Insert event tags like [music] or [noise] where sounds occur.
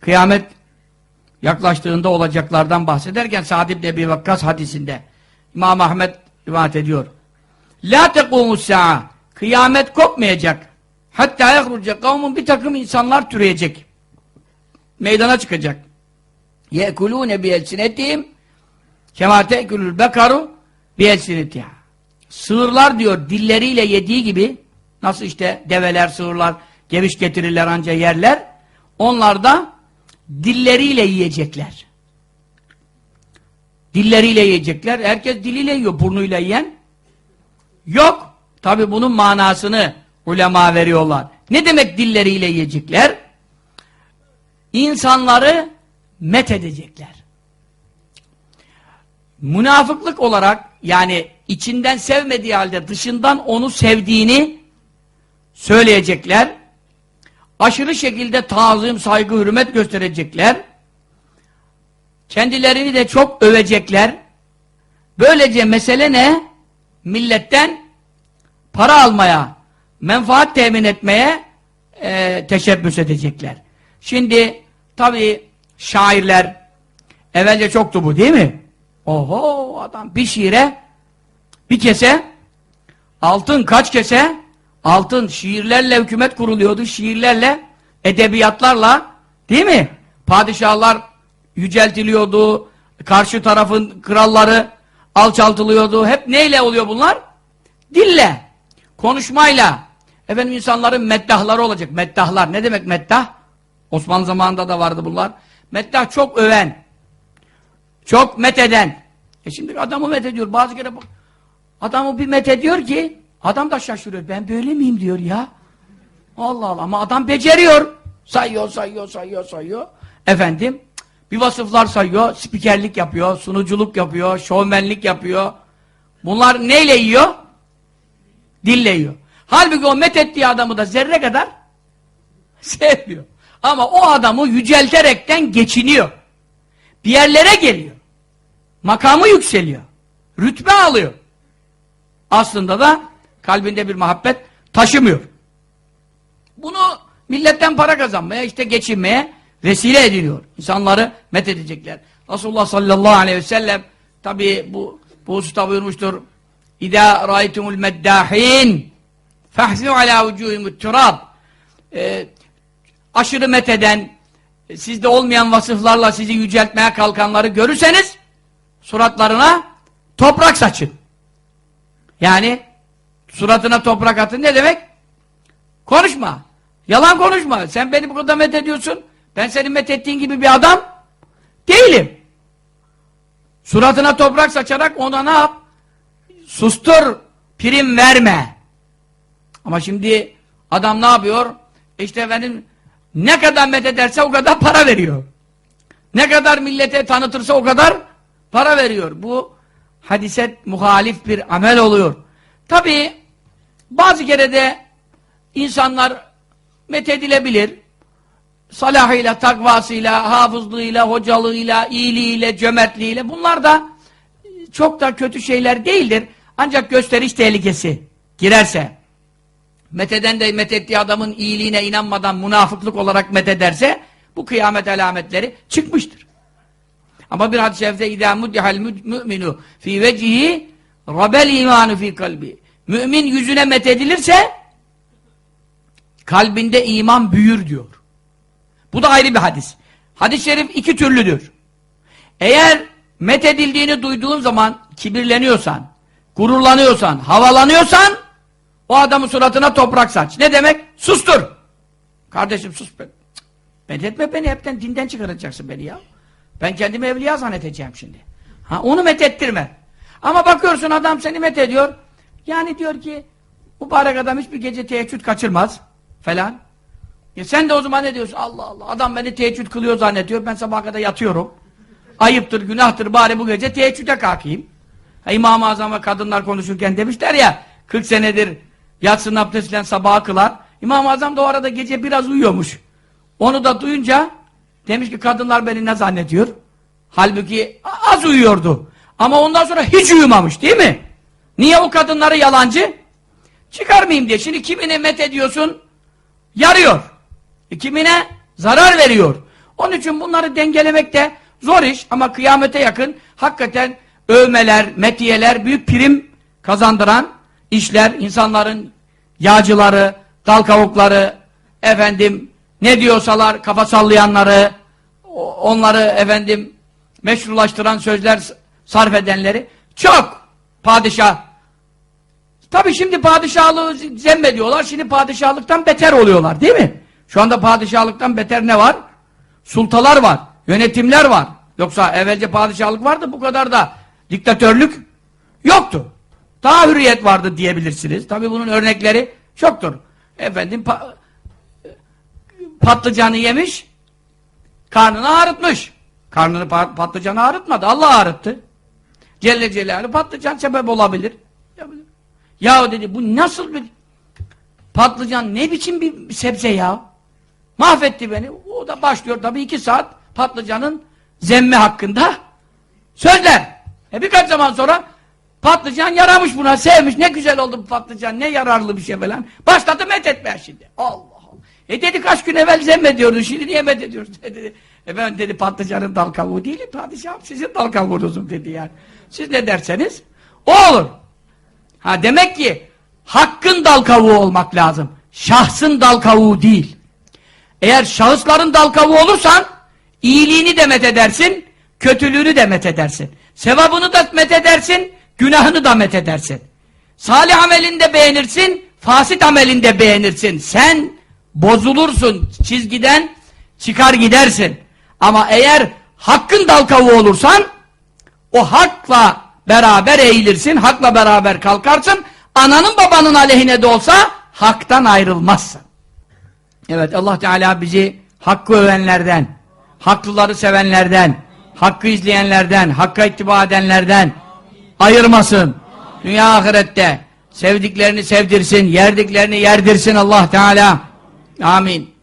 kıyamet yaklaştığında olacaklardan bahsederken Sa'd ibn Ebi Vakkas hadisinde İmam Ahmet rivayet ediyor. La tekumus sa'a kıyamet kopmayacak. Hatta yahruce kavmun bir takım insanlar türeyecek. Meydana çıkacak. Yekulune bi elsinetihim kema tekulul bekaru bi elsinetiha. Sığırlar diyor dilleriyle yediği gibi nasıl işte develer, sığırlar geviş getirirler anca yerler. Onlar da dilleriyle yiyecekler. Dilleriyle yiyecekler. Herkes diliyle yiyor. Burnuyla yiyen yok. Tabi bunun manasını ulema veriyorlar. Ne demek dilleriyle yiyecekler? İnsanları met edecekler. Münafıklık olarak yani içinden sevmediği halde dışından onu sevdiğini söyleyecekler. Aşırı şekilde tazim, saygı, hürmet gösterecekler. Kendilerini de çok övecekler. Böylece mesele ne? Milletten para almaya, menfaat temin etmeye e, teşebbüs edecekler. Şimdi tabii şairler evvelce çoktu bu değil mi? Oho adam bir şiire bir kese altın kaç kese altın şiirlerle hükümet kuruluyordu. Şiirlerle edebiyatlarla değil mi? Padişahlar yüceltiliyordu. Karşı tarafın kralları alçaltılıyordu. Hep neyle oluyor bunlar? Dille, konuşmayla. Efendim insanların meddahları olacak. Meddahlar. Ne demek meddah? Osmanlı zamanında da vardı bunlar. Meddah çok öven. Çok metheden. E şimdi adamı methediyor. Bazı kere. Adamı bir methediyor ki adam da şaşırıyor. Ben böyle miyim diyor ya. Allah Allah. Ama adam beceriyor. Sayıyor, sayıyor, sayıyor, sayıyor. Efendim bir vasıflar sayıyor. Spikerlik yapıyor, sunuculuk yapıyor, şovmenlik yapıyor. Bunlar neyle yiyor? Dille yiyor. Halbuki o methettiği adamı da zerre kadar [laughs] sevmiyor. Ama o adamı yücelterekten geçiniyor. Bir yerlere geliyor. Makamı yükseliyor. Rütbe alıyor. Aslında da kalbinde bir muhabbet taşımıyor. Bunu milletten para kazanmaya, işte geçinmeye vesile ediliyor. İnsanları met edecekler. Resulullah sallallahu aleyhi ve sellem tabi bu, bu hususta buyurmuştur. İdâ râitumul meddâhîn fehzû alâ vücûhimut turab ee, aşırı metheden sizde olmayan vasıflarla sizi yüceltmeye kalkanları görürseniz suratlarına toprak saçın. Yani suratına toprak atın ne demek? Konuşma. Yalan konuşma. Sen beni bu kadar met ediyorsun. Ben senin met ettiğin gibi bir adam değilim. Suratına toprak saçarak ona ne yap? Sustur. Prim verme. Ama şimdi adam ne yapıyor? İşte efendim ne kadar met ederse o kadar para veriyor. Ne kadar millete tanıtırsa o kadar para veriyor. Bu hadise muhalif bir amel oluyor. Tabi bazı kere de insanlar methedilebilir. Salahıyla, takvasıyla, hafızlığıyla, hocalığıyla, iyiliğiyle, cömertliğiyle bunlar da çok da kötü şeyler değildir. Ancak gösteriş tehlikesi girerse metheden de methettiği adamın iyiliğine inanmadan münafıklık olarak methederse bu kıyamet alametleri çıkmıştır. Ama bir hadis-i şerifte اِذَا مُدِّحَ الْمُؤْمِنُ ف۪ي وَجِهِ رَبَ الْا۪مَانُ ف۪ي kalbi. Mümin yüzüne methedilirse kalbinde iman büyür diyor. Bu da ayrı bir hadis. Hadis-i şerif iki türlüdür. Eğer methedildiğini duyduğun zaman kibirleniyorsan, gururlanıyorsan, havalanıyorsan o adamın suratına toprak saç. Ne demek? Sustur. Kardeşim sus be. Methetme beni hepten dinden çıkaracaksın beni ya. Ben kendimi evliya zannedeceğim şimdi. Ha, onu methettirme. Ama bakıyorsun adam seni methediyor. Yani diyor ki mübarek adam hiçbir gece teheccüd kaçırmaz falan. Ya sen de o zaman ne diyorsun? Allah Allah. Adam beni teheccüd kılıyor zannediyor. Ben sabaha kadar yatıyorum. Ayıptır, günahtır. Bari bu gece teheccüde kalkayım. İmam-ı Azam ve kadınlar konuşurken demişler ya 40 senedir yatsının abdestiyle sabaha kılar. İmam-ı Azam da o arada gece biraz uyuyormuş. Onu da duyunca demiş ki kadınlar beni ne zannediyor? Halbuki az uyuyordu. Ama ondan sonra hiç uyumamış değil mi? Niye o kadınları yalancı? Çıkarmayayım diye. Şimdi kimine met ediyorsun? Yarıyor. E kimine zarar veriyor. Onun için bunları dengelemek de zor iş ama kıyamete yakın hakikaten övmeler, metiyeler büyük prim kazandıran işler, insanların yağcıları, dal kavukları, efendim ne diyorsalar kafa sallayanları, onları efendim meşrulaştıran sözler sarf edenleri çok padişah. Tabi şimdi padişahlığı zemmediyorlar, şimdi padişahlıktan beter oluyorlar değil mi? Şu anda padişahlıktan beter ne var? Sultalar var, yönetimler var. Yoksa evvelce padişahlık vardı bu kadar da diktatörlük yoktu. Daha hürriyet vardı diyebilirsiniz. Tabi bunun örnekleri çoktur. Efendim pa- patlıcanı yemiş, karnını ağrıtmış. Karnını pa- patlıcanı ağrıtmadı, Allah ağrıttı. Celle Celaluhu patlıcan sebep olabilir. Yahu dedi bu nasıl bir patlıcan ne biçim bir sebze ya? Mahvetti beni. O da başlıyor tabii iki saat patlıcanın zemme hakkında sözler. E birkaç zaman sonra patlıcan yaramış buna, sevmiş. Ne güzel oldu bu patlıcan, ne yararlı bir şey falan. Başladı met etmeye şimdi. Allah. E dedi kaç gün evvel zemmediyordu, şimdi niye met ediyorsun? [laughs] dedi. E ben dedi patlıcanın dal kavuğu değilim padişahım, sizin dal kavuğunuzum dedi yani. Siz ne derseniz o olur. Ha demek ki hakkın dal kavuğu olmak lazım. Şahsın dal kavuğu değil. Eğer şahısların dal kavuğu olursan iyiliğini de met edersin, kötülüğünü de met edersin. Sevabını da met edersin, günahını da met edersin. Salih amelini de beğenirsin, fasit amelini de beğenirsin. Sen bozulursun, çizgiden çıkar gidersin. Ama eğer hakkın dal kavuğu olursan o hakla beraber eğilirsin, hakla beraber kalkarsın. Ananın babanın aleyhine de olsa haktan ayrılmazsın. Evet Allah Teala bizi hakkı övenlerden, haklıları sevenlerden, hakkı izleyenlerden, hakka ittiba edenlerden ayırmasın. Dünya ahirette sevdiklerini sevdirsin, yerdiklerini yerdirsin Allah Teala. Amin.